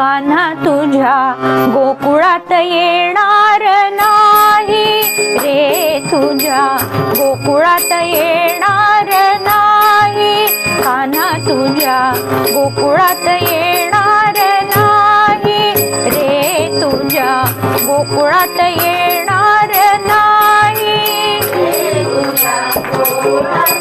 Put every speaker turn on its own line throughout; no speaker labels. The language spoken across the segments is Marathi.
कान्हा तुझ्या गोकुळात येणार नाही? रे तुझ्या गोकुळात येणार नाही. कान्हा तुझ्या गोकुळात येणार नाही? रे तुझ्या गोकुळात येणार नाही. गोकुळात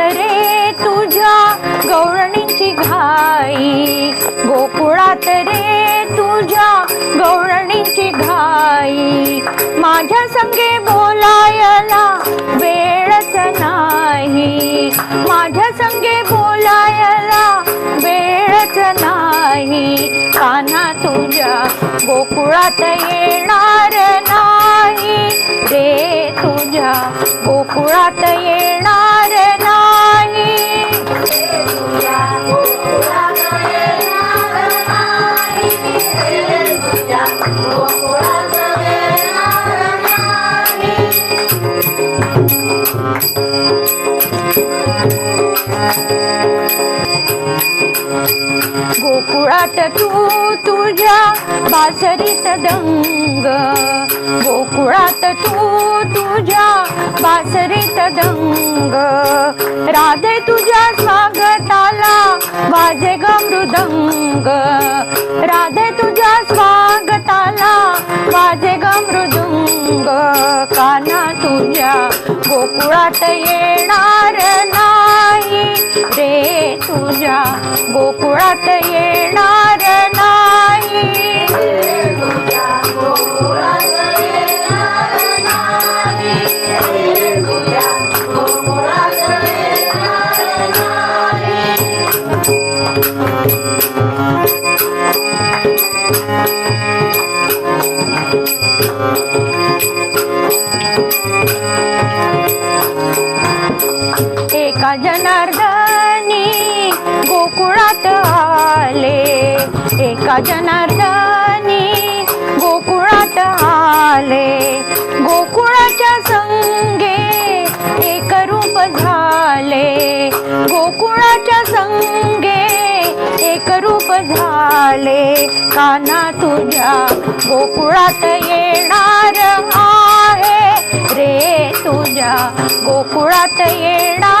रे तुझ्या गौरणींची घाई. गोकुळात रे तुझ्या गौरणींची घाई. माझ्या संगे बोलायला वेळच नाही. माझ्या संगे ना तुझ्या गोकुळात येणार नाही. रे तुझ्या गोकुळात येणार नाही. गोकुळात तू तुझ्या बासरीत दंग. गोकुळात तू तुझ्या बासरीत दंग. राधे तुझ्या स्वागताला वाजे ग मृदंग. राधे तुझ्या स्वागताला वाजे ग मृदुंग. काना तुझ्या गोकुळात येणार ना रे तुझ्या गोकुळात येणार नाही. एका जनार्दन गोकुळात आले. एका जनार्दनी गोकुळात आले. गोकुळाच्या संगे एक रूप झाले. गोकुळाच्या संगे एक रूप झाले. काना तुझ्या गोकुळात येणार आहे. रे तुझ्या गोकुळात येणार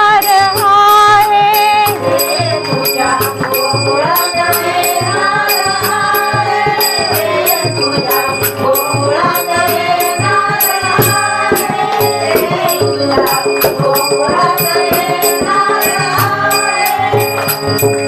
Thank you.